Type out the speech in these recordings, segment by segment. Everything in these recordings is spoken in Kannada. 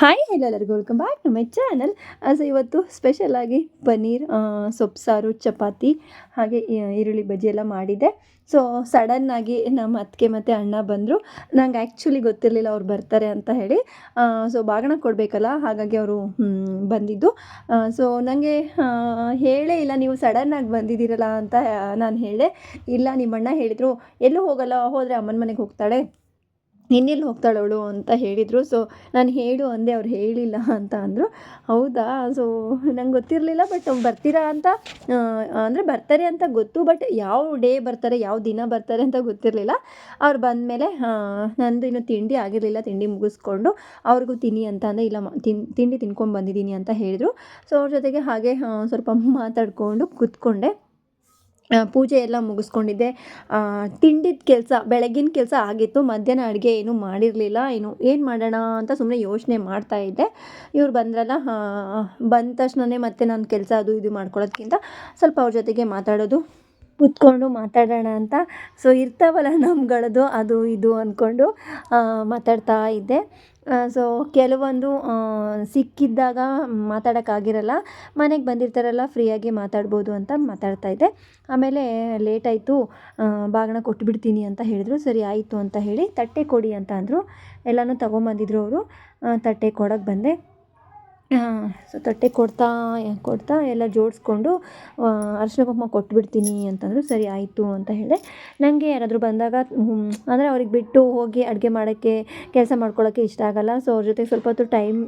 ಹಾಯ್ ಎಲ್ಲರಿಗೂ welcome back to my channel so ಇವತ್ತು ಸ್ಪೆಷಲಾಗಿ ಪನ್ನೀರ್ ಸೊಪ್ಪು, ಸಾರು, ಚಪಾತಿ, ಹಾಗೆ ಈರುಳ್ಳಿ ಬಜ್ಜಿ ಎಲ್ಲ ಮಾಡಿದ್ದೆ. ಸೊ ಸಡನ್ನಾಗಿ ನಮ್ಮ ಅತ್ತಿಗೆ ಮತ್ತು ಅಣ್ಣ ಬಂದರು. ನಂಗೆ ಆ್ಯಕ್ಚುಲಿ ಗೊತ್ತಿರಲಿಲ್ಲ ಅವ್ರು ಬರ್ತಾರೆ ಅಂತ ಹೇಳಿ. ಸೊ ಬಾಗಣ ಕೊಡಬೇಕಲ್ಲ, ಹಾಗಾಗಿ ಅವರು ಬಂದಿದ್ದು. ಸೊ ನನಗೆ ಹೇಳೇ ಇಲ್ಲ, ನೀವು ಸಡನ್ನಾಗಿ ಬಂದಿದ್ದೀರಲ್ಲ ಅಂತ ನಾನು ಹೇಳಿದೆ. ಇಲ್ಲ ನಿಮ್ಮ ಅಣ್ಣ ಹೇಳಿದರು, ಎಲ್ಲೂ ಹೋಗಲ್ಲ, ಹೋದರೆ ಅಮ್ಮನ ಮನೆಗೆ ಹೋಗ್ತಾಳೆ? ಇನ್ನೆಲ್ಲಿ ಹೋಗ್ತಾಳೆ ಅವಳು ಅಂತ ಹೇಳಿದರು. ಸೊ ನಾನು ಹೇಳು ಅಂದೆ, ಅವ್ರು ಹೇಳಿಲ್ಲ ಅಂತ ಅಂದರು. ಹೌದಾ? ಸೊ ನಂಗೆ ಗೊತ್ತಿರಲಿಲ್ಲ ಬಟ್ ಬರ್ತೀರಾ ಅಂತ ಅಂದರೆ ಬರ್ತಾರೆ ಅಂತ ಗೊತ್ತು ಬಟ್ ಯಾವ ಡೇ ಬರ್ತಾರೆ, ಯಾವ ದಿನ ಬರ್ತಾರೆ ಅಂತ ಗೊತ್ತಿರಲಿಲ್ಲ. ಅವ್ರು ಬಂದಮೇಲೆ ನಂದು ಇನ್ನೂ ತಿಂಡಿ ಆಗಿರಲಿಲ್ಲ, ತಿಂಡಿ ಮುಗಿಸ್ಕೊಂಡು, ಅವ್ರಿಗೂ ತಿನ್ನಿ ಅಂತ ಅಂದೆ, ಇಲ್ಲ ತಿಂಡಿ ತಿನ್ಕೊಂಡು ಬಂದಿದ್ದೀನಿ ಅಂತ ಹೇಳಿದರು. ಸೊ ಅವ್ರ ಜೊತೆಗೆ ಹಾಗೆ ಸ್ವಲ್ಪ ಮಾತಾಡಿಕೊಂಡು ಕೂತ್ಕೊಂಡೆ. ಪೂಜೆ ಎಲ್ಲ ಮುಗಿಸ್ಕೊಂಡಿದ್ದೆ. ತಿಂಡಿದ ಕೆಲಸ, ಬೆಳಗಿನ ಕೆಲಸ ಆಗಿತ್ತು, ಮಧ್ಯಾಹ್ನ ಅಡುಗೆ ಏನೂ ಮಾಡಿರಲಿಲ್ಲ. ಏನು ಏನು ಮಾಡೋಣ ಅಂತ ಸುಮ್ಮನೆ ಯೋಚನೆ ಮಾಡ್ತಾ ಇದ್ದೆ. ಇವ್ರು ಬಂದ್ರಲ್ಲ ಬಂದ ತಕ್ಷಣನೇ ಮತ್ತೆ ನಾನು ಕೆಲಸ ಅದು ಇದು ಮಾಡ್ಕೊಳ್ಳೋದ್ಕಿಂತ ಸ್ವಲ್ಪ ಅವ್ರ ಜೊತೆಗೆ ಮಾತಾಡೋದು, ಕೂತ್ಕೊಂಡು ಮಾತಾಡೋಣ ಅಂತ. ಸೊ ಇರ್ತಾವಲ್ಲ ನಮ್ಗಳದು, ಅದು ಇದು ಅಂದ್ಕೊಂಡು ಮಾತಾಡ್ತಾ ಇದ್ದೆ. ಸೊ ಕೆಲವೊಂದು ಸಿಕ್ಕಿದ್ದಾಗ ಮಾತಾಡೋಕ್ಕಾಗಿರಲ್ಲ, ಮನೆಗೆ ಬಂದಿರ್ತಾರಲ್ಲ, ಫ್ರೀಯಾಗಿ ಮಾತಾಡ್ಬೋದು ಅಂತ ಮಾತಾಡ್ತಾ ಇದ್ದೆ. ಆಮೇಲೆ ಲೇಟ್ ಬಾಗಣ ಬಾಗಿಣ ಕೊಟ್ಬಿಡ್ತೀನಿ ಅಂತ ಹೇಳಿದ್ರು. ಸರಿ, ಆಯಿತು ಅಂತ ಹೇಳಿ ತಟ್ಟೆ ಕೊಡಿ ಅಂತ ಅಂದರು. ಎಲ್ಲನೂ ತೊಗೊಂಬಂದಿದ್ರು ಅವರು. ತಟ್ಟೆ ಕೊಡೋಕ್ಕೆ ಬಂದೆ. ಸೊ ತಟ್ಟೆ ಕೊಡ್ತಾ ಕೊಡ್ತಾ ಎಲ್ಲ ಜೋಡಿಸ್ಕೊಂಡು ಅರಿಶಿನ ಕುಂಕುಮ ಕೊಟ್ಬಿಡ್ತೀನಿ ಅಂತಂದರು ಸರಿ ಆಯಿತು ಅಂತ ಹೇಳಿದೆ ನನಗೆ ಯಾರಾದರೂ ಬಂದಾಗ ಅಂದರೆ ಅವ್ರಿಗೆ ಬಿಟ್ಟು ಹೋಗಿ ಅಡುಗೆ ಮಾಡೋಕ್ಕೆ, ಕೆಲಸ ಮಾಡ್ಕೊಳ್ಳೋಕ್ಕೆ ಇಷ್ಟ ಆಗಲ್ಲ. ಸೊ ಅವ್ರ ಜೊತೆ ಸ್ವಲ್ಪ ಹೊತ್ತು ಟೈಮ್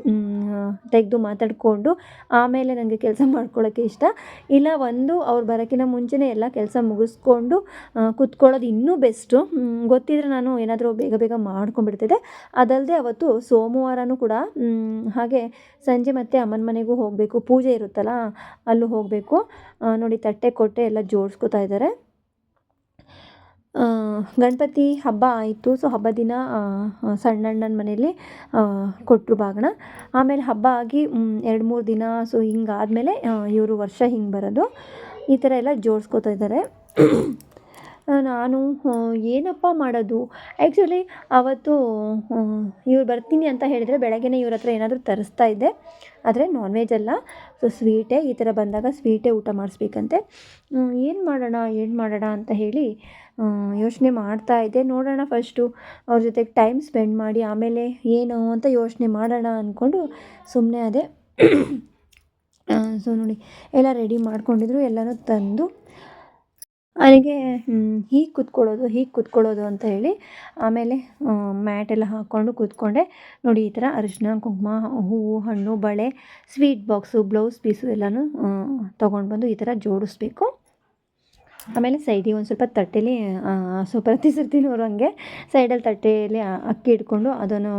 ತೆಗೆದು ಮಾತಾಡಿಕೊಂಡು ಆಮೇಲೆ ನನಗೆ ಕೆಲಸ ಮಾಡ್ಕೊಳ್ಳೋಕ್ಕೆ ಇಷ್ಟ. ಇಲ್ಲ ಒಂದು ಅವ್ರು ಬರೋಕ್ಕಿಂತ ಮುಂಚೆನೇ ಎಲ್ಲ ಕೆಲಸ ಮುಗಿಸ್ಕೊಂಡು ಕೂತ್ಕೊಳ್ಳೋದು ಇನ್ನೂ ಬೆಸ್ಟು. ಗೊತ್ತಿದ್ರೆ ನಾನು ಏನಾದರೂ ಬೇಗ ಬೇಗ ಮಾಡ್ಕೊಂಡ್ಬಿಡ್ತಿದ್ದೆ. ಅದಲ್ಲದೆ ಅವತ್ತು ಸೋಮವಾರನೂ ಕೂಡ ಹಾಗೆ ಸಂಜೆ ಮತ್ತೆ ಅಮ್ಮನ ಮನೆಗೂ ಹೋಗಬೇಕು. ಪೂಜೆ ಇರುತ್ತಲ್ಲ, ಅಲ್ಲೂ ಹೋಗಬೇಕು. ನೋಡಿ ತಟ್ಟೆ ಕೊಟ್ಟೆ ಎಲ್ಲ ಜೋಡಿಸ್ಕೊತಾ ಇದ್ದಾರೆ. ಗಣಪತಿ ಹಬ್ಬ ಆಯಿತು. ಸೊ ಹಬ್ಬ ದಿನ ಸಣ್ಣಣ್ಣನ ಮನೆಯಲ್ಲಿ ಕೊಟ್ಟರು ಬಾಗಣ. ಆಮೇಲೆ ಹಬ್ಬ ಆಗಿ ಎರಡು ಮೂರು ದಿನ ಸೊ ಹಿಂಗಾದಮೇಲೆ ಇವರು ವರ್ಷ ಹಿಂಗೆ ಬರೋದು. ಈ ಥರ ಎಲ್ಲ ಜೋಡಿಸ್ಕೊತಾ ಇದ್ದಾರೆ. ನಾನು ಏನಪ್ಪ ಮಾಡೋದು? ಆ್ಯಕ್ಚುಲಿ ಅವತ್ತು ಇವ್ರು ಬರ್ತೀನಿ ಅಂತ ಹೇಳಿದರೆ ಬೆಳಗ್ಗೆನೇ ಇವ್ರ ಹತ್ರ ಏನಾದರೂ ತರಿಸ್ತಾ ಇದ್ದೆ. ಆದರೆ ನಾನ್ ವೆಜ್ ಅಲ್ಲ ಸೊ ಸ್ವೀಟೇ ಈ ಥರ ಬಂದಾಗ ಸ್ವೀಟೇ ಊಟ ಮಾಡಿಸ್ಬೇಕಂತೆ. ಏನು ಮಾಡೋಣ ಏನು ಮಾಡೋಣ ಅಂತ ಹೇಳಿ ಯೋಚನೆ ಮಾಡ್ತಾ ಇದ್ದೆ. ನೋಡೋಣ ಫಸ್ಟು ಅವ್ರ ಜೊತೆಗೆ ಟೈಮ್ ಸ್ಪೆಂಡ್ ಮಾಡಿ, ಆಮೇಲೆ ಏನು ಅಂತ ಯೋಚನೆ ಮಾಡೋಣ ಅಂದ್ಕೊಂಡು ಸುಮ್ಮನೆ ಅದೇ. ಸೊ ನೋಡಿ, ಎಲ್ಲ ರೆಡಿ ಮಾಡ್ಕೊಂಡಿದ್ರು, ಎಲ್ಲನೂ ತಂದು ನನಗೆ ಹೀಗೆ ಕೂತ್ಕೊಳ್ಳೋದು ಹೀಗೆ ಕೂತ್ಕೊಳ್ಳೋದು ಅಂತ ಹೇಳಿ ಆಮೇಲೆ ಮ್ಯಾಟ್ ಎಲ್ಲ ಹಾಕ್ಕೊಂಡು ಕೂತ್ಕೊಂಡೆ. ನೋಡಿ ಈ ಥರ ಅರಿಶಿನ ಕುಂಕುಮ ಹೂವು ಹಣ್ಣು ಬಳೆ ಸ್ವೀಟ್ ಬಾಕ್ಸು ಬ್ಲೌಸ್ ಪೀಸು ಎಲ್ಲನೂ ತೊಗೊಂಡು ಬಂದು ಈ ಥರ ಜೋಡಿಸ್ಬೇಕು. ಆಮೇಲೆ ಸೈಡಿಗೆ ಒಂದು ಸ್ವಲ್ಪ ತಟ್ಟೆಲಿ ಸೊ ಪ್ರತಿ ಸರ್ತಿನೂ ಅವರು ಹಂಗೆ ಸೈಡಲ್ಲಿ ತಟ್ಟೆಯಲ್ಲಿ ಅಕ್ಕಿ ಇಟ್ಕೊಂಡು ಅದನ್ನು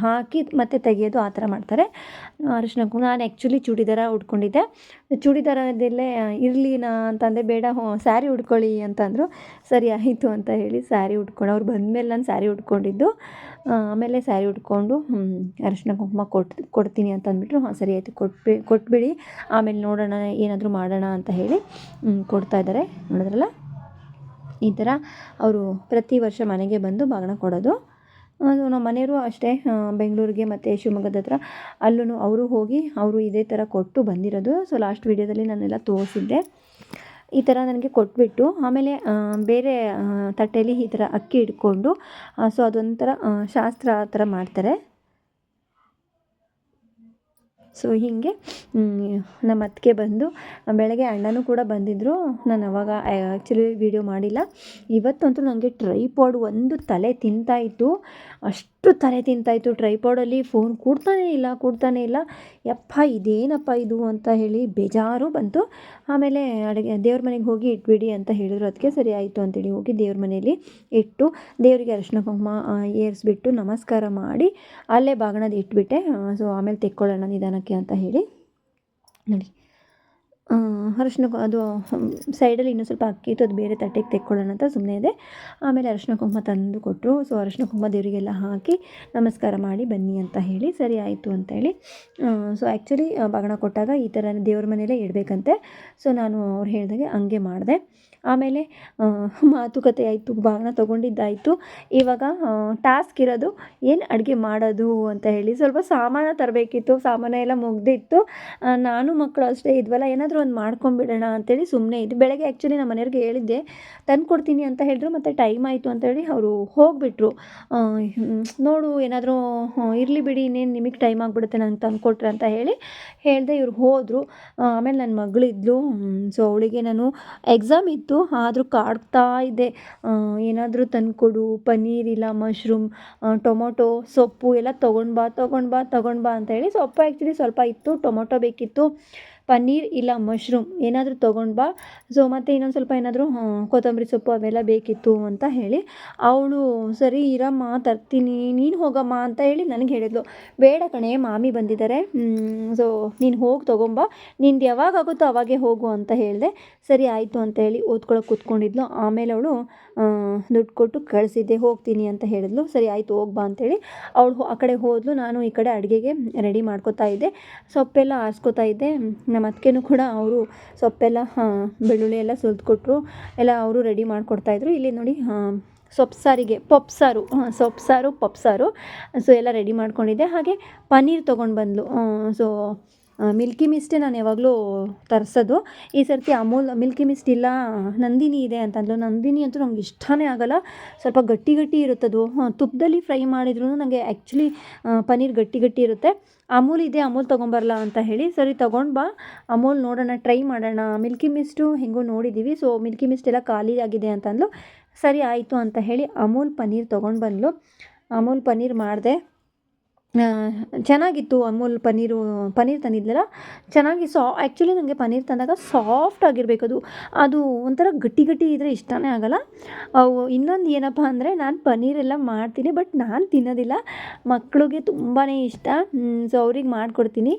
ಹಾಕಿ ಮತ್ತೆ ತೆಗೆಯೋದು ಆ ಥರ ಮಾಡ್ತಾರೆ. ಅರಿಶಿನ ಕುಂಕುಮ ನಾನು ಆ್ಯಕ್ಚುಲಿ ಚೂಡಿದಾರ ಉಟ್ಕೊಂಡಿದ್ದೆ. ಚೂಡಿದಾರದಲ್ಲೇ ಇರಲಿ ನಾ ಅಂತಂದೆ ಬೇಡ, ಹೋ, ಸ್ಯಾರಿ ಉಟ್ಕೊಳ್ಳಿ ಅಂತಂದರು, ಸರಿ ಆಯಿತು ಅಂತ ಹೇಳಿ ಸ್ಯಾರಿ ಉಟ್ಕೊಂಡು, ಅವ್ರು ಬಂದಮೇಲೆ ನಾನು ಸ್ಯಾರಿ ಉಟ್ಕೊಂಡಿದ್ದು ಆಮೇಲೆ ಸ್ಯಾರಿ ಉಟ್ಕೊಂಡು ಅರಿಶಿನ ಕುಂಕುಮ ಕೊಟ್ಟು ಕೊಡ್ತೀನಿ ಅಂತ ಅಂದ್ಬಿಟ್ರು ಹಾಂ, ಸರಿ ಆಯಿತು, ಕೊಟ್ಬಿ, ಕೊಟ್ಬಿಡಿ, ಆಮೇಲೆ ನೋಡೋಣ, ಏನಾದರೂ ಮಾಡೋಣ ಅಂತ ಹೇಳಿ ಕೊಡ್ತಾ ಇದ್ದಾರೆ ನೋಡಿದ್ರಲ್ಲ? ಈ ಥರ, ಅವರು ಪ್ರತಿ ವರ್ಷ ಮನೆಗೆ ಬಂದು ಬಾಗಿನ ಕೊಡೋದು. ನಮ್ಮ ಮನೆಯವರು ಅಷ್ಟೇ ಬೆಂಗಳೂರಿಗೆ ಮತ್ತು ಶಿವಮೊಗ್ಗದ ಹತ್ರ. ಅಲ್ಲೂ ಅವರು ಹೋಗಿ ಅವರು ಇದೇ ಥರ ಕೊಟ್ಟು ಬಂದಿರೋದು. ಸೊ ಲಾಸ್ಟ್ ವೀಡಿಯೋದಲ್ಲಿ ನಾನೆಲ್ಲ ತೋರಿಸಿದ್ದೆ. ಈ ಥರ ನನಗೆ ಕೊಟ್ಬಿಟ್ಟು, ಆಮೇಲೆ ಬೇರೆ ತಟ್ಟೆಯಲ್ಲಿ ಈ ಥರ ಅಕ್ಕಿ ಇಟ್ಕೊಂಡು ಸೊ ಅದೊಂಥರ ಶಾಸ್ತ್ರ ಆ ಥರ ಮಾಡ್ತಾರೆ. ಸೊ ಹೀಗೆ ನಮ್ಮ ಅತ್ತಿಗೆ ಬಂದು, ಬೆಳಗ್ಗೆ ಅಣ್ಣನೂ ಕೂಡ ಬಂದಿದ್ದರು ನಾನು ಅವಾಗ ಆ್ಯಕ್ಚುಲಿ ವೀಡಿಯೋ ಮಾಡಿಲ್ಲ. ಇವತ್ತಂತೂ ನನಗೆ ಟ್ರೈಪಾಡ್ ಒಂದು ತಲೆ ತಿಂತಾಯಿತ್ತು ಅಷ್ಟು ತಲೆ ತಿಂತಾಯಿತ್ತು ಟ್ರೈಪಾಡಲ್ಲಿ ಫೋನ್ ಕೊಡ್ತಾನೇ ಇಲ್ಲ ಕೊಡ್ತಾನೇ ಇಲ್ಲ. ಯಪ್ಪ, ಇದೇನಪ್ಪ ಇದು ಅಂತ ಹೇಳಿ ಬೇಜಾರು ಬಂತು. ಆಮೇಲೆ ಅಡುಗೆ, ದೇವ್ರ ಮನೆಗೆ ಹೋಗಿ ಇಟ್ಬಿಡಿ ಅಂತ ಹೇಳಿದ್ರು. ಅದಕ್ಕೆ ಸರಿ ಆಯಿತು ಅಂತೇಳಿ ಹೋಗಿ ದೇವ್ರ ಮನೆಯಲ್ಲಿ ಇಟ್ಟು ದೇವರಿಗೆ ಅರಿಶಿನ, ಕುಂಕುಮ ಏರಿಸ್ಬಿಟ್ಟು ನಮಸ್ಕಾರ ಮಾಡಿ ಅಲ್ಲೇ ಬಾಗಣದ ಇಟ್ಬಿಟ್ಟೆ. ಸೊ ಆಮೇಲೆ ತೆಕ್ಕೊಳ್ಳೋಣ ನಿಧಾನಕ್ಕೆ ಅಂತ ಹೇಳಿ ನೋಡಿ. ಅರಶಿನ ಅದು ಸೈಡಲ್ಲಿ ಇನ್ನೂ ಸ್ವಲ್ಪ ಅಕ್ಕಿ ಇತ್ತು, ಅದು ಬೇರೆ ತಟ್ಟೆಗೆ ತೆಕ್ಕೊಳ್ಳೋಣ ಅಂತ ಸುಮ್ಮನೆ ಇದೆ. ಆಮೇಲೆ ಅರಶಿನ ಕುಂಕುಮ ತಂದು ಕೊಟ್ಟರು. ಸೊ ಅರಶಿನ ಕುಂಕುಮ ದೇವರಿಗೆಲ್ಲ ಹಾಕಿ ನಮಸ್ಕಾರ ಮಾಡಿ ಬನ್ನಿ ಅಂತ ಹೇಳಿ, ಸರಿ ಆಯಿತು ಅಂತ ಹೇಳಿ. ಸೊ ಆ್ಯಕ್ಚುಲಿ ಬಗಣ ಕೊಟ್ಟಾಗ ಈ ಥರ ದೇವ್ರ ಮನೆಯಲ್ಲೇ ಇಡಬೇಕಂತೆ. ಸೊ ನಾನು ಅವ್ರು ಹೇಳಿದಾಗೆ ಹಂಗೆ ಮಾಡಿದೆ. ಆಮೇಲೆ ಮಾತುಕತೆ ಆಯಿತು, ಬಾಗಣ ತೊಗೊಂಡಿದ್ದಾಯಿತು. ಇವಾಗ ಟಾಸ್ಕ್ ಇರೋದು ಏನು ಅಡುಗೆ ಮಾಡೋದು ಅಂತ ಹೇಳಿ ಸ್ವಲ್ಪ ಸಾಮಾನು ತರಬೇಕಿತ್ತು, ಸಾಮಾನು ಎಲ್ಲ ಮುಗ್ದಿತ್ತು. ನಾನು ಮಕ್ಕಳು ಅಷ್ಟೇ ಇದ್ವಲ್ಲ, ಏನಾದರೂ ಒಂದು ಮಾಡ್ಕೊಂಬಿಡೋಣ ಅಂತೇಳಿ ಸುಮ್ಮನೆ ಇದ್ದು. ಬೆಳಗ್ಗೆ ಆ್ಯಕ್ಚುಲಿ ನಮ್ಮ ಮನೆಯವ್ರಿಗೆ ಹೇಳಿದ್ದೆ ತಂದು ಕೊಡ್ತೀನಿ ಅಂತ ಹೇಳಿದ್ರು, ಮತ್ತು ಟೈಮ್ ಆಯಿತು ಅಂತೇಳಿ ಅವರು ಹೋಗಿಬಿಟ್ರು. ನೋಡು, ಏನಾದರೂ ಇರಲಿ ಬಿಡಿ, ಇನ್ನೇನು ನಿಮಗೆ ಟೈಮ್ ಆಗಿಬಿಡುತ್ತೆ ನಂಗೆ ತಂದುಕೊಟ್ರೆ ಅಂತ ಹೇಳಿ ಹೇಳಿದೆ ಇವ್ರು ಹೋದರು. ಆಮೇಲೆ ನನ್ನ ಮಗಳಿದ್ಲು. ಸೊ ಅವಳಿಗೆ ನಾನು ಎಕ್ಸಾಮ್ ಇತ್ತು, ಆದರೂ ಕಾಡ್ತಾ ಇದ್ದೆ. ಏನಾದರೂ ತಂದುಕೊಡು, ಪನ್ನೀರ್ ಇಲ್ಲ ಮಶ್ರೂಮ್ ಟೊಮೊಟೊ, ಸೊಪ್ಪು ಎಲ್ಲ ತೊಗೊಂಡು ಬಾ ತೊಗೊಂಡು ಬಾ ತೊಗೊಂಡು ಬಾ ಅಂತ ಹೇಳಿ ಸೊಪ್ಪು ಆ್ಯಕ್ಚುಲಿ ಸ್ವಲ್ಪ ಇತ್ತು, ಟೊಮೊಟೊ ಬೇಕಿತ್ತು. ಪನ್ನೀರ್ ಇಲ್ಲ ಮಶ್ರೂಮ್, ಏನಾದರೂ ತೊಗೊಂಡು ಬಾ. ಸೊ ಮತ್ತು ಇನ್ನೊಂದು ಸ್ವಲ್ಪ ಏನಾದರೂ ಕೊತ್ತಂಬರಿ ಸೊಪ್ಪು ಅವೆಲ್ಲ ಬೇಕಿತ್ತು ಅಂತ ಹೇಳಿ. ಅವಳು, ಸರಿ, ಇರಮ್ಮ, ತರ್ತೀನಿ, ನೀನು ಹೋಗಮ್ಮ ಅಂತ ಹೇಳಿ ನನಗೆ ಹೇಳಿದ್ಲು. ಬೇಡ ಕಣೆ, ಮಾಮಿ ಬಂದಿದ್ದಾರೆ. ಸೊ ನೀನು ಹೋಗಿ ತೊಗೊಂಬ ನಿಂದು ಯಾವಾಗ ಆಗುತ್ತೋ ಅವಾಗೇ ಹೋಗು ಅಂತ ಹೇಳಿದೆ. ಸರಿ, ಆಯಿತು ಅಂತ ಹೇಳಿ ಓದ್ಕೊಳಕ್ಕೆ ಕೂತ್ಕೊಂಡಿದ್ಲು. ಆಮೇಲೆ ಅವಳು ದುಡ್ಡು ಕೊಟ್ಟು ಕಳಿಸಿದ್ದೆ, ಹೋಗ್ತೀನಿ ಅಂತ ಹೇಳಿದ್ಲು. ಸರಿ, ಆಯಿತು ಹೋಗ್ಬಾ ಅಂತೇಳಿ ಅವಳು ಆ ಕಡೆ ಹೋದ್ಲು. ನಾನು ಈ ಕಡೆ ಅಡುಗೆಗೆ ರೆಡಿ ಮಾಡ್ಕೋತಾ ಇದ್ದೆ. ಸೊಪ್ಪೆಲ್ಲ ಆರಿಸ್ಕೋತಾ ಇದ್ದೆ. ನಮ್ಮ ಅತ್ತಿಗೆನೂ ಕೂಡ ಅವರು ಸೊಪ್ಪೆಲ್ಲ ಬೆಳ್ಳುಳ್ಳಿ ಎಲ್ಲ ಸುಲಿದ್ಕೊಟ್ರು ಎಲ್ಲ ಅವರು ರೆಡಿ ಮಾಡಿಕೊಡ್ತಾಯಿದ್ರು ಇಲ್ಲಿ ನೋಡಿ ಸೊಪ್ಪು ಸಾರಿಗೆ, ಪಪ್ಪು ಸಾರು ಸೊಪ್ಪು ಸಾರು, ಪಪ್ಪು ಸೊ ಎಲ್ಲ ರೆಡಿ ಮಾಡಿಕೊಂಡಿದ್ದೆ. ಹಾಗೆ ಪನ್ನೀರ್ ತೊಗೊಂಡು ಬಂದಳು ಸೊ ಮಿಲ್ಕಿ ಮಿಸ್ಟೇ ನಾನು ಯಾವಾಗಲೂ ತರಿಸೋದು. ಈ ಸರ್ತಿ ಅಮೂಲ್ ಮಿಲ್ಕಿ ಮಿಸ್ಟ್ ಇಲ್ಲ, ನಂದಿನಿ ಇದೆ ಅಂತಂದ್ಲು. ನಂದಿನಿ ಅಂತೂ ನಂಗೆ ಇಷ್ಟನೇ ಆಗೋಲ್ಲ. ಸ್ವಲ್ಪ ಗಟ್ಟಿ ಗಟ್ಟಿ ಇರುತ್ತದು. ತುಪ್ಪದಲ್ಲಿ ಫ್ರೈ ಮಾಡಿದ್ರು ನನಗೆ ಆ್ಯಕ್ಚುಲಿ ಪನ್ನೀರ್ ಗಟ್ಟಿ ಗಟ್ಟಿ ಇರುತ್ತೆ. ಅಮೂಲ್ ಇದೆ, ಅಮೂಲ್ ತೊಗೊಂಬರಲ್ಲ ಅಂತ ಹೇಳಿ, ಸರಿ ತೊಗೊಂಡು ಬಾ. ಅಮೂಲ್ ನೋಡೋಣ, ಟ್ರೈ ಮಾಡೋಣ. ಮಿಲ್ಕಿ ಮಿಸ್ಟು ಹೆಂಗೋ ನೋಡಿದ್ದೀವಿ ಸೊ ಮಿಲ್ಕಿ ಮಿಸ್ಟ್ ಎಲ್ಲ ಖಾಲಿ ಆಗಿದೆ ಅಂತಂದ್ಲು. ಸರಿ, ಆಯಿತು ಅಂತ ಹೇಳಿ ಅಮೂಲ್ ಪನ್ನೀರ್ ತೊಗೊಂಡು ಬಂದಳು ಅಮೂಲ್ ಪನ್ನೀರ್ ಮಾಡಿದೆ. ಚೆನ್ನಾಗಿತ್ತು ಅಮೂಲ್ ಪನ್ನೀರು, ಪನ್ನೀರ್ ತಂದಿದ್ಲಲ್ಲ ಚೆನ್ನಾಗಿ ಸಾ ಆ್ಯಕ್ಚುಲಿ ನನಗೆ ಪನ್ನೀರ್ ತಂದಾಗ ಸಾಫ್ಟ್ ಆಗಿರಬೇಕು ಅದು. ಅದು ಒಂಥರ ಗಟ್ಟಿ ಗಟ್ಟಿ ಇದ್ದರೆ ಇಷ್ಟನೇ ಆಗಲ್ಲ. ಅವು ಇನ್ನೊಂದು ಏನಪ್ಪ ಅಂದರೆ ನಾನು ಪನ್ನೀರೆಲ್ಲ ಮಾಡ್ತೀನಿ ಬಟ್ ನಾನು ತಿನ್ನೋದಿಲ್ಲ. ಮಕ್ಕಳಿಗೆ ತುಂಬಾ ಇಷ್ಟ. ಸೊ ಅವ್ರಿಗೆ ಮಾಡಿಕೊಡ್ತೀನಿ.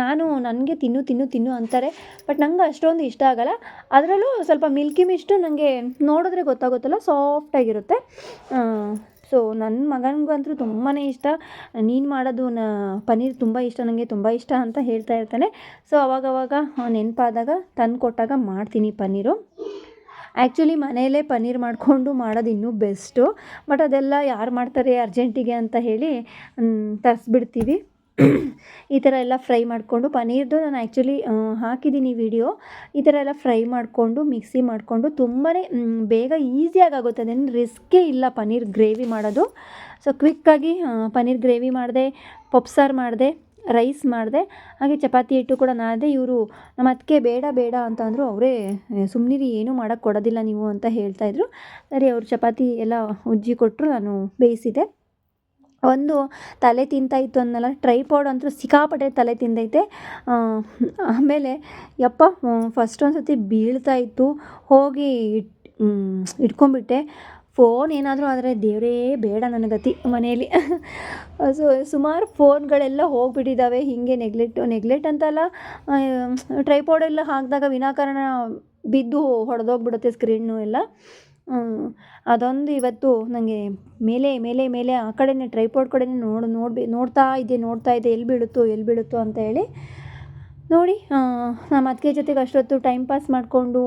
ನಾನು ನನಗೆ ತಿನ್ನು ತಿನ್ನು ತಿನ್ನು ಅಂತಾರೆ. ಬಟ್ ನಂಗೆ ಅಷ್ಟೊಂದು ಇಷ್ಟ ಆಗಲ್ಲ. ಅದರಲ್ಲೂ ಸ್ವಲ್ಪ ಮಿಲ್ಕಿ ಮಿಸ್ಟು ನನಗೆ ನೋಡಿದ್ರೆ ಗೊತ್ತಾಗುತ್ತಲ್ಲ ಸಾಫ್ಟಾಗಿರುತ್ತೆ ಸೊ ನನ್ನ ಮಗನಿಗಂತೂ ತುಂಬಾ ಇಷ್ಟ. ನೀನು ಮಾಡೋದು ನ ಪನ್ನೀರ್ ತುಂಬ ಇಷ್ಟ ನನಗೆ ತುಂಬ ಇಷ್ಟ ಅಂತ ಹೇಳ್ತಾ ಇರ್ತಾನೆ. ಸೊ ಅವಾಗವಾಗ ನೆನಪಾದಾಗ ತಂದು ಕೊಟ್ಟಾಗ ಮಾಡ್ತೀನಿ ಪನ್ನೀರು ಆ್ಯಕ್ಚುಲಿ ಮನೆಯಲ್ಲೇ ಪನ್ನೀರ್ ಮಾಡಿಕೊಂಡು ಮಾಡೋದು ಇನ್ನೂ ಬೆಸ್ಟು. ಬಟ್ ಅದೆಲ್ಲ ಯಾರು ಮಾಡ್ತಾರೆ ಅರ್ಜೆಂಟಿಗೆ ಅಂತ ಹೇಳಿ ತರಿಸ್ಬಿಡ್ತೀವಿ. ಈ ಥರ ಎಲ್ಲ ಫ್ರೈ ಮಾಡಿಕೊಂಡು, ಪನ್ನೀರ್ದು ನಾನು ಆ್ಯಕ್ಚುಲಿ ಹಾಕಿದ್ದೀನಿ ವಿಡಿಯೋ. ಈ ಥರ ಎಲ್ಲ ಫ್ರೈ ಮಾಡಿಕೊಂಡು, ಮಿಕ್ಸಿ ಮಾಡಿಕೊಂಡು ತುಂಬಾ ಬೇಗ ಈಸಿಯಾಗಿ ಆಗುತ್ತೆ ಅದೇನು ರಿಸ್ಕೇ ಇಲ್ಲ ಪನ್ನೀರ್ ಗ್ರೇವಿ ಮಾಡೋದು. ಸೊ, ಕ್ವಿಕ್ಕಾಗಿ ಪನ್ನೀರ್ ಗ್ರೇವಿ ಮಾಡಿದೆ, ಪಪ್ಸಾರು ಮಾಡಿದೆ, ರೈಸ್ ಮಾಡಿದೆ, ಹಾಗೆ ಚಪಾತಿ ಹಿಟ್ಟು ಕೂಡ ನಾದೆ ಇವರು, ನಮ್ಮ ಅತ್ತಿಗೆ ಬೇಡ ಬೇಡ ಅಂತ ಅಂದರು. ಅವರೇ ಸುಮ್ಮನಿರಿ ಏನೂ ಮಾಡೋಕ್ಕೆ ಕೊಡೋದಿಲ್ಲ ನೀವು ಅಂತ ಹೇಳ್ತಾಯಿದ್ರು ಸರಿ, ಅವರು ಚಪಾತಿ ಎಲ್ಲ ಉಜ್ಜಿ ಕೊಟ್ಟರು ನಾನು ಬೇಯಿಸಿದೆ. ಒಂದು ತಲೆ ತಿಂತಾಯಿತ್ತು ಅಂದಲ್ಲ ಟ್ರೈಪಾಡ್ ಅಂತೂ ಸಿಕ್ಕಾಪಟ್ಟೆ ತಲೆ ತಿಂದೈತೆ. ಆಮೇಲೆ ಯಪ್ಪ ಫಸ್ಟ್ ಒಂದು ಬೀಳ್ತಾ ಇತ್ತು. ಹೋಗಿ ಇಟ್ ಇಟ್ಕೊಂಡ್ಬಿಟ್ಟೆ. ಫೋನ್ ಏನಾದರೂ ಆದರೆ ದೇವರೇ ಬೇಡ ನನಗತಿ ಗತಿ ಮನೆಯಲ್ಲಿ. ಸೊ ಸುಮಾರು ಫೋನ್ಗಳೆಲ್ಲ ಹೋಗಿಬಿಟ್ಟಿದ್ದಾವೆ ಹೀಗೆ ನೆಗ್ಲೆಟ್ ನೆಗ್ಲೆಕ್ಟ್ ಅಂತಲ್ಲ ಟ್ರೈಪಾಡೆಲ್ಲ ಹಾಕಿದಾಗ ವಿನಾಕಾರಣ ಬಿದ್ದು ಹೊಡೆದೋಗ್ಬಿಡುತ್ತೆ ಸ್ಕ್ರೀನು ಎಲ್ಲ. ಅದೊಂದು ಇವತ್ತು ನನಗೆ ಮೇಲೆ ಮೇಲೆ ಮೇಲೆ ಆ ಕಡೆಯೇ ಟ್ರೈಪಾಡ್ ಕಡೆಯೇ ನೋಡು, ನೋಡ್ಬೆ, ನೋಡ್ತಾ ಇದ್ದೆ ನೋಡ್ತಾ ಇದ್ದೆ, ಎಲ್ಲಿ ಬೀಳುತ್ತೋ ಎಲ್ಲಿ ಬೀಳುತ್ತೋ ಅಂತ ಹೇಳಿ ನೋಡಿ ನಮ್ಮ ಅತ್ತಿಗೆ ಜೊತೆಗೆ ಅಷ್ಟೊತ್ತು ಟೈಮ್ ಪಾಸ್ ಮಾಡಿಕೊಂಡು,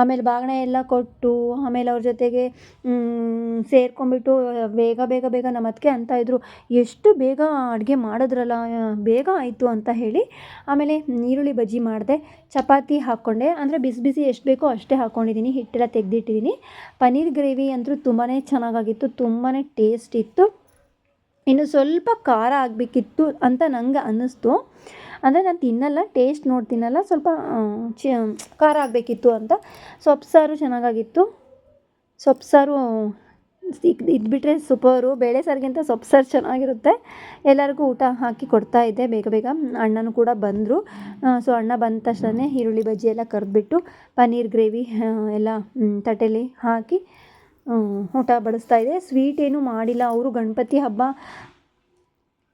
ಆಮೇಲೆ ಬಾಗಣ ಎಲ್ಲ ಕೊಟ್ಟು, ಆಮೇಲೆ ಅವ್ರ ಜೊತೆಗೆ ಸೇರ್ಕೊಂಬಿಟ್ಟು ಬೇಗ ಬೇಗ ಬೇಗ ನಮ್ಮ ಅತ್ತಿಗೆ ಅಂತ ಇದ್ದರು ಎಷ್ಟು ಬೇಗ ಅಡುಗೆ ಮಾಡಿದ್ರಲ್ಲ, ಬೇಗ ಆಯಿತು ಅಂತ ಹೇಳಿ, ಆಮೇಲೆ ಈರುಳ್ಳಿ ಬಜ್ಜಿ ಮಾಡಿದೆ, ಚಪಾತಿ ಹಾಕ್ಕೊಂಡೆ, ಅಂದರೆ ಬಿಸಿ ಬಿಸಿ ಎಷ್ಟು ಬೇಕೋ ಅಷ್ಟೇ ಹಾಕ್ಕೊಂಡಿದ್ದೀನಿ ಹಿಟ್ಟೆಲ್ಲ ತೆಗೆದಿಟ್ಟಿದ್ದೀನಿ, ಪನ್ನೀರ್ ಗ್ರೇವಿ ಅಂತೂ ತುಂಬಾ ಚೆನ್ನಾಗಾಗಿತ್ತು ತುಂಬಾ ಟೇಸ್ಟ್ ಇತ್ತು. ಇನ್ನು ಸ್ವಲ್ಪ ಖಾರ ಆಗಬೇಕಿತ್ತು ಅಂತ ನಂಗೆ ಅನ್ನಿಸ್ತು. ಅಂದರೆ ನಾನು ತಿನ್ನಲ್ಲ ಟೇಸ್ಟ್ ನೋಡ್ತೀನಲ್ಲ ಸ್ವಲ್ಪ ಚ, ಖಾರ ಆಗಬೇಕಿತ್ತು ಅಂತ. ಸೊಪ್ಪು ಸಾರು ಚೆನ್ನಾಗಾಗಿತ್ತು. ಸೊಪ್ಪು ಸಾರು, ಇದು ಬಿಟ್ಟರೆ ಸೂಪರು. ಬೇಳೆ ಸಾರಿಗಿಂತ ಸೊಪ್ಪು ಸಾರು ಚೆನ್ನಾಗಿರುತ್ತೆ. ಎಲ್ಲರಿಗೂ ಊಟ ಹಾಕಿ ಕೊಡ್ತಾ ಇದ್ದೆ ಬೇಗ ಬೇಗ. ಅಣ್ಣನೂ ಕೂಡ ಬಂದರು. ಸೊ ಅಣ್ಣ ಬಂದ ತಕ್ಷಣ ಈರುಳ್ಳಿ ಬಜ್ಜಿ ಎಲ್ಲ ಕರೆದ್ಬಿಟ್ಟು, ಪನ್ನೀರ್ ಗ್ರೇವಿ ಎಲ್ಲ ತಟ್ಟೆಲಿ ಹಾಕಿ ಊಟ ಬಡಿಸ್ತಾ ಇದೆ. ಸ್ವೀಟ್ ಏನೂ ಮಾಡಿಲ್ಲ. ಅವರು ಗಣಪತಿ ಹಬ್ಬ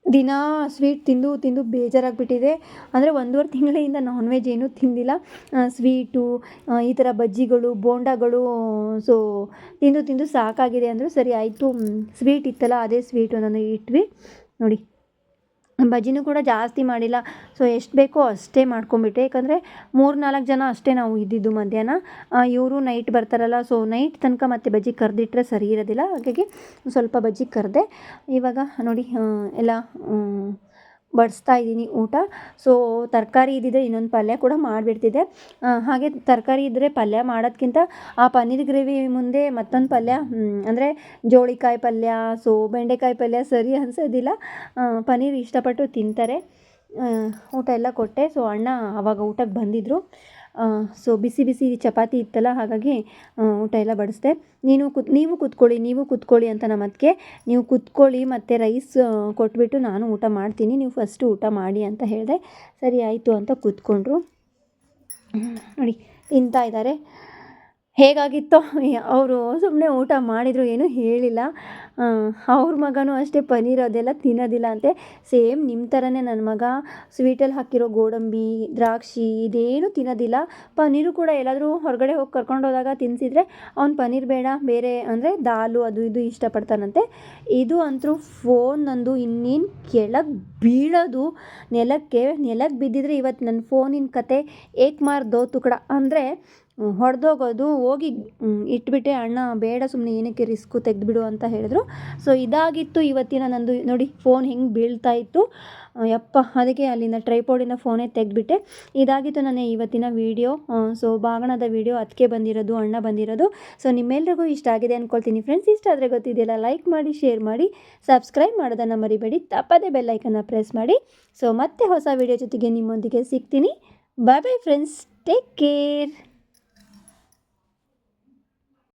ದಿನ ಸ್ವೀಟ್ ತಿಂದು ತಿಂದು ಬೇಜಾರಾಗಿಬಿಟ್ಟಿದೆ. ಅಂದರೆ ಒಂದೂವರೆ ತಿಂಗಳಿಂದ ನಾನ್ ವೆಜ್ ಏನೂ ತಿಂದಿಲ್ಲ. ಸ್ವೀಟು ಈ ಥರ ಬಜ್ಜಿಗಳು, ಬೋಂಡಾಗಳು ಸೊ ತಿಂದು ತಿಂದು ಸಾಕಾಗಿದೆ ಅಂದರು ಸರಿ, ಆಯಿತು. ಸ್ವೀಟ್ ಇತ್ತಲ್ಲ, ಅದೇ ಸ್ವೀಟು ನಾನು ಇಟ್ವಿ. ನೋಡಿ. ಬಜ್ಜಿನೂ ಕೂಡ ಜಾಸ್ತಿ ಮಾಡಿಲ್ಲ. ಸೊ ಎಷ್ಟು ಬೇಕೋ ಅಷ್ಟೇ ಮಾಡ್ಕೊಂಬಿಟ್ಟೆ ಯಾಕಂದರೆ ಮೂರು ನಾಲ್ಕು ಜನ ಅಷ್ಟೇ ನಾವು ಇದ್ದಿದ್ದು ಮಧ್ಯಾಹ್ನ. ಇವರು ನೈಟ್ ಬರ್ತಾರಲ್ಲ ಸೊ ನೈಟ್ ತನಕ ಮತ್ತೆ ಬಜ್ಜಿ ಕರೆದಿಟ್ರೆ ಸರಿ ಇರೋದಿಲ್ಲ. ಹಾಗಾಗಿ ಸ್ವಲ್ಪ ಬಜ್ಜಿ ಕರೆದೆ. ಇವಾಗ ನೋಡಿ ಎಲ್ಲ ಬಡಿಸ್ತಾ ಇದ್ದೀನಿ ಊಟ. ಸೊ ತರಕಾರಿ ಇದ್ದಿದ್ದರೆ ಇನ್ನೊಂದು ಪಲ್ಯ ಕೂಡ ಮಾಡಿಬಿಡ್ತಿದ್ದೆ. ಹಾಗೆ ತರಕಾರಿ ಇದ್ದರೆ ಪಲ್ಯ ಮಾಡೋದ್ಕಿಂತ ಆ ಪನ್ನೀರ್ ಗ್ರೇವಿ ಮುಂದೆ ಮತ್ತೊಂದು ಪಲ್ಯ ಅಂದರೆ ಜೋಳಿಕಾಯಿ ಪಲ್ಯ, ಸೊ, ಬೆಂಡೆಕಾಯಿ ಪಲ್ಯ ಸರಿ ಅನಿಸೋದಿಲ್ಲ. ಪನ್ನೀರ್ ಇಷ್ಟಪಟ್ಟು ತಿಂತಾರೆ. ಊಟ ಎಲ್ಲ ಕೊಟ್ಟೆ. ಸೊ ಅಣ್ಣ ಆವಾಗ ಊಟಕ್ಕೆ ಬಂದಿದ್ದರು ಸೊ ಬಿಸಿ ಬಿಸಿ ಚಪಾತಿ ಇತ್ತಲ್ಲ, ಹಾಗಾಗಿ ಊಟ ಎಲ್ಲ ಬಡಿಸ್ದೆ. ನೀನು ಕುತ್, ನೀವು ಕೂತ್ಕೊಳ್ಳಿ ನೀವು ಕೂತ್ಕೊಳ್ಳಿ ಅಂತ ನಮ್ಮ ನೀವು ಕುತ್ಕೊಳ್ಳಿ, ಮತ್ತು ರೈಸ್ ಕೊಟ್ಬಿಟ್ಟು ನಾನು ಊಟ ಮಾಡ್ತೀನಿ. ನೀವು ಫಸ್ಟು ಊಟ ಮಾಡಿ ಅಂತ ಹೇಳಿದೆ. ಸರಿ, ಆಯಿತು ಅಂತ ಕೂತ್ಕೊಂಡ್ರು. ನೋಡಿ ತಿಂತಾ ಇದ್ದಾರೆ ಹೇಗಾಗಿತ್ತೋ? ಅವರು ಸುಮ್ಮನೆ ಊಟ ಮಾಡಿದರು, ಏನೂ ಹೇಳಿಲ್ಲ. ಅವ್ರ ಮಗನೂ ಅಷ್ಟೇ ಪನ್ನೀರ್ ಅದೆಲ್ಲ ತಿನ್ನೋದಿಲ್ಲ ಅಂತೆ. ಸೇಮ್ ನಿಮ್ಮ ಥರನೇ ನನ್ನ ಮಗ ಸ್ವೀಟಲ್ಲಿ ಹಾಕಿರೋ ಗೋಡಂಬಿ, ದ್ರಾಕ್ಷಿ, ಇದೇನು ತಿನ್ನೋದಿಲ್ಲ. ಪನ್ನೀರು ಕೂಡ ಎಲ್ಲಾದರೂ ಹೊರಗಡೆ ಹೋಗಿ ಕರ್ಕೊಂಡೋದಾಗ ತಿನ್ನಿಸಿದ್ರೆ ಅವ್ನು ಪನ್ನೀರ್ ಬೇಡ, ಬೇರೆ ಅಂದರೆ ದಾಲು ಅದು ಇದು ಇಷ್ಟಪಡ್ತಾನಂತೆ. ಇದು ಅಂತೂ ಫೋನ್ ನಂದು ಇನ್ನೇನು ಕೆಳಗೆ ಬೀಳೋದು. ನೆಲಕ್ಕೆ ನೆಲಕ್ಕೆ ಬಿದ್ದಿದ್ರೆ ಇವತ್ತು ನನ್ನ ಫೋನಿನ ಕತೆ ಏಕ್ ದೋ ತುಕಡ. ಅಂದರೆ ಹೊಡೆದೋಗೋದು, ಹೋಗಿ ಇಟ್ಬಿಟ್ಟೆ, ಅಣ್ಣ, ಬೇಡ ಸುಮ್ಮನೆ ಏನಕ್ಕೆ ರಿಸ್ಕು ತೆಗೆದುಬಿಡು ಅಂತ ಹೇಳಿದ್ರು. ಸೊ ಇದಾಗಿತ್ತು ಇವತ್ತಿನ ನಂದು, ನೋಡಿ ಫೋನ್ ಹೆಂಗೆ ಬೀಳ್ತಾ ಇತ್ತು. ಯಪ್ಪ, ಅದಕ್ಕೆ ಅಲ್ಲಿಂದ ಟ್ರೈಪೋಡಿನ ಫೋನೇ ತೆಗೆದ್ಬಿಟ್ಟೆ. ಇದಾಗಿತ್ತು ನನ್ನ ಇವತ್ತಿನ ವೀಡಿಯೋ ಸೊ ಬಾಗಣದ ವೀಡಿಯೋ ಅದಕ್ಕೆ ಬಂದಿರೋದು, ಅಣ್ಣ ಬಂದಿರೋದು. ಸೊ ನಿಮ್ಮೆಲ್ರಿಗೂ ಇಷ್ಟ ಆಗಿದೆ ಅಂದ್ಕೊಳ್ತೀನಿ ಫ್ರೆಂಡ್ಸ್ ಇಷ್ಟ ಆದರೆ ಗೊತ್ತಿದೆಯಲ್ಲ ಲೈಕ್ ಮಾಡಿ ಶೇರ್ ಮಾಡಿ ಸಬ್ಸ್ಕ್ರೈಬ್ ಮಾಡೋದನ್ನು ಮರಿಬೇಡಿ. ತಪ್ಪದೇ ಬೆಲ್ಲೈಕನ್ನು ಪ್ರೆಸ್ ಮಾಡಿ. ಸೊ ಮತ್ತೆ ಹೊಸ ವೀಡಿಯೋ ಜೊತೆಗೆ ನಿಮ್ಮೊಂದಿಗೆ ಸಿಗ್ತೀನಿ. Bye bye friends take care